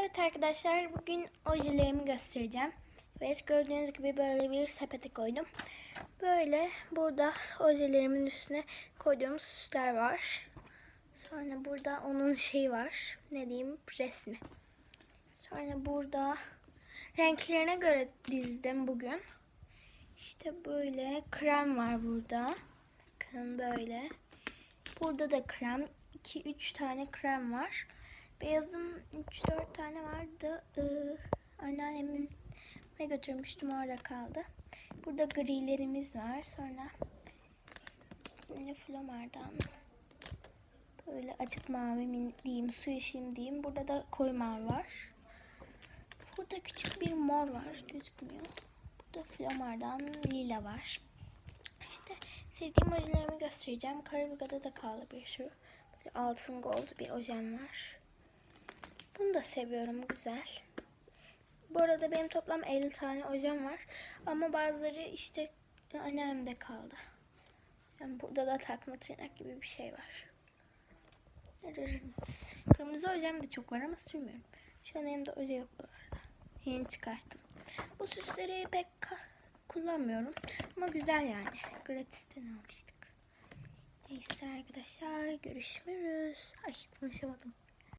Evet arkadaşlar bugün ojelerimi göstereceğim. Evet gördüğünüz gibi böyle bir sepete koydum. Böyle burada ojelerimin üstüne koyduğum süsler var. Sonra burada onun şeyi var. Ne diyeyim resmi. Sonra burada renklerine göre dizdim bugün. İşte böyle krem var burada. Bakın böyle. Burada da krem. 2-3 tane krem var. Beyazım 3-4 tane vardı. Ee, anneannemin ve götürmüştüm orada kaldı. Burada grilerimiz var. Sonra yine flomardan böyle açık mavi diyeyim, su yeşilim diyeyim. Burada da koyu mavi var. Burada küçük bir mor var. Gözükmüyor. Burada flomardan lila var. İşte sevdiğim ojelerimi göstereceğim. Karabuga'da da kaldı bir sürü. Böyle altın gold bir ojem var. Bunu da seviyorum. Güzel. Bu arada benim toplam 50 tane ojem var. Ama bazıları işte annemde kaldı. Yani burada da takma tırnak gibi bir şey var. Kırmızı ojem de çok var ama sürmüyorum. Şu an elimde oje yok bu arada. Yeni çıkarttım. Bu süsleri pek kullanmıyorum. Ama güzel yani. Gratisten almıştık. Neyse arkadaşlar görüşürüz. Ay konuşamadım.